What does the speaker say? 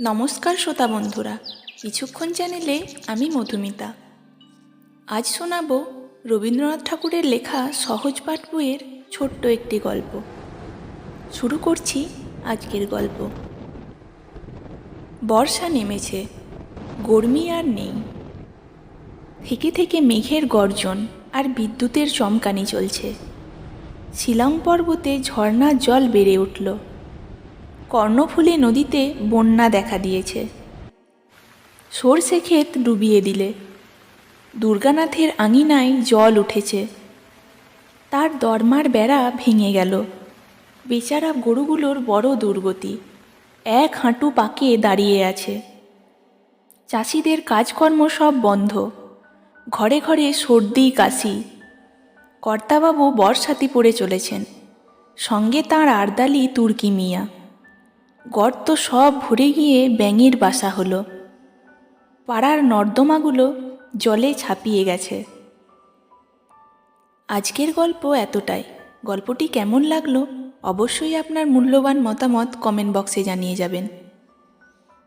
নমস্কার শ্রোতা বন্ধুরা। কিছুক্ষণ চ্যানেলে আমি মধুমিতা। আজ শোনাব রবীন্দ্রনাথ ঠাকুরের লেখা সহজ পাঠ বইয়ের ছোট্ট একটি গল্প। শুরু করছি আজকের গল্প। বর্ষা নেমেছে, গরমি আর নেই। থেকে থেকে মেঘের গর্জন আর বিদ্যুতের চমকানি চলছে। শিলং পর্বতে ঝর্ণার জল বেড়ে উঠল। কর্ণফুলী নদীতে বন্যা দেখা দিয়েছে। সর্ষে ক্ষেত ডুবিয়ে দিলে। দুর্গানাথের আঙিনায় জল উঠেছে। তার দরমার বেড়া ভেঙে গেল। বেচারা গরুগুলোর বড় দুর্গতি। এক হাঁটু পাকে দাঁড়িয়ে আছে। চাষিদের কাজকর্ম সব বন্ধ। ঘরে ঘরে সর্দি, কাশি। কর্তাবাবু বর্ষাতি পড়ে চলেছেন। সঙ্গে তাঁর আর্দালি তুর্কি মিয়া। গর্ত সব ভরে গিয়ে ব্যাঙের বাসা হলো। পাড়ার নর্দমাগুলো জলে ছাপিয়ে গেছে। আজকের গল্প এতটাই। গল্পটি কেমন লাগল অবশ্যই আপনার মূল্যবান মতামত কমেন্ট বক্সে জানিয়ে যাবেন।